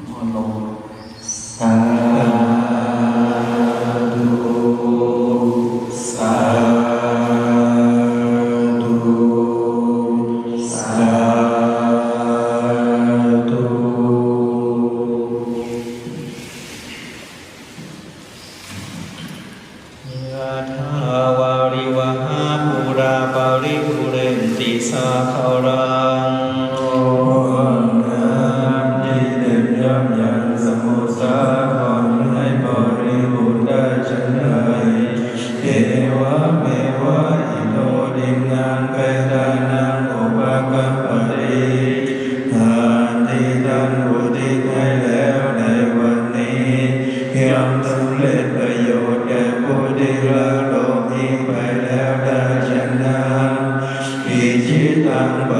ส ติสาคารัง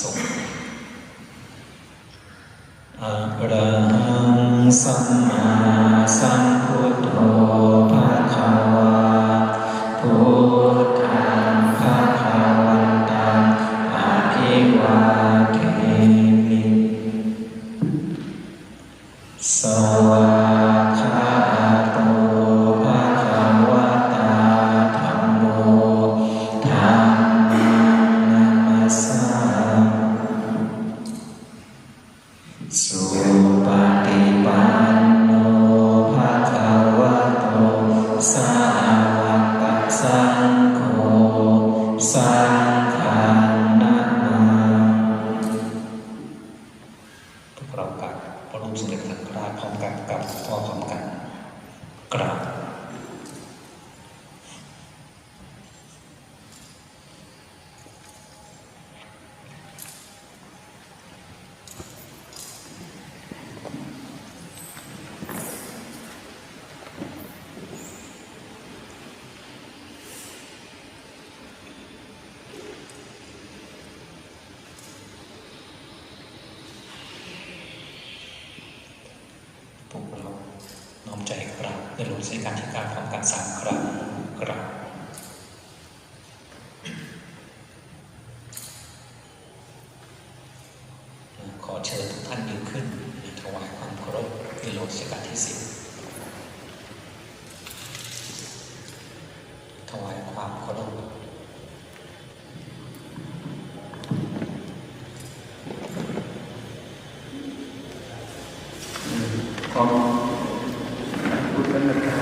สงฆ์อระหังสัมมาสัมพุทโธ หลวงใส่การที่การพร้อมกันสามครั้งกราบขอเชิญทุกท่านยืนขึ้นถวายความเคารพในหลวงรัชกาลที่สิบถวายความเคารพพร้อม Gracias.